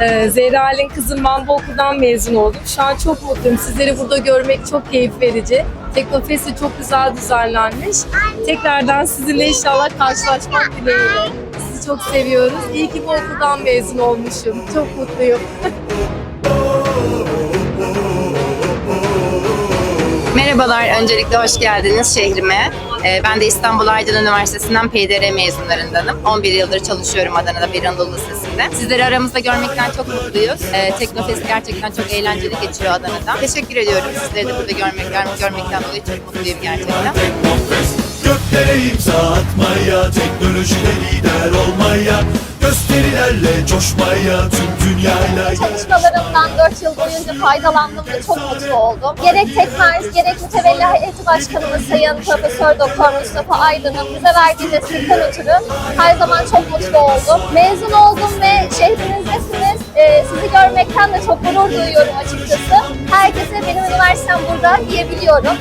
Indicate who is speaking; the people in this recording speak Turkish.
Speaker 1: Ee, Zehra Alin kızım Mambo Okul'dan mezun oldum. Şu an çok mutluyum. Sizleri burada görmek çok keyif verici. Teknofest de çok güzel düzenlenmiş. Tekrardan sizinle inşallah karşılaşmak dileğiyle. Sizi çok seviyoruz. İyi ki bu okuldan mezun olmuşum. Çok mutluyum.
Speaker 2: Merhabalar, öncelikle hoş geldiniz şehrime. Ee, Ben de İstanbul Aydın Üniversitesi'nden PDR mezunlarındanım. 11 yıldır çalışıyorum Adana'da bir Anadolu Lisesi'nde. Sizleri aramızda görmekten çok mutluyuz. Ee, Teknofest gerçekten çok eğlenceli geçiyor Adana'da. Teşekkür ediyorum sizleri de burada görmek, görmekten dolayı çok mutluyum gerçekten.
Speaker 3: Göklere imza atmaya Teknolojide lider olmaya Gösterilerle coşmaya Tüm dünyayla
Speaker 4: çalışmalarımdan 4 yıl boyunca faydalandım ve çok mutlu oldum. Gerek Tekmers, gerek Mütevelli Heyeti Başkanımız Sayın Profesör Doktor Mustafa Aydın'ın bize verdiği destekten ötürü her zaman çok mutlu oldum. Mezun oldum ve şehrinizdesiniz. Ee, sizi görmekten de çok gurur duyuyorum açıkçası. Herkese benim üniversitem burada diyebiliyorum.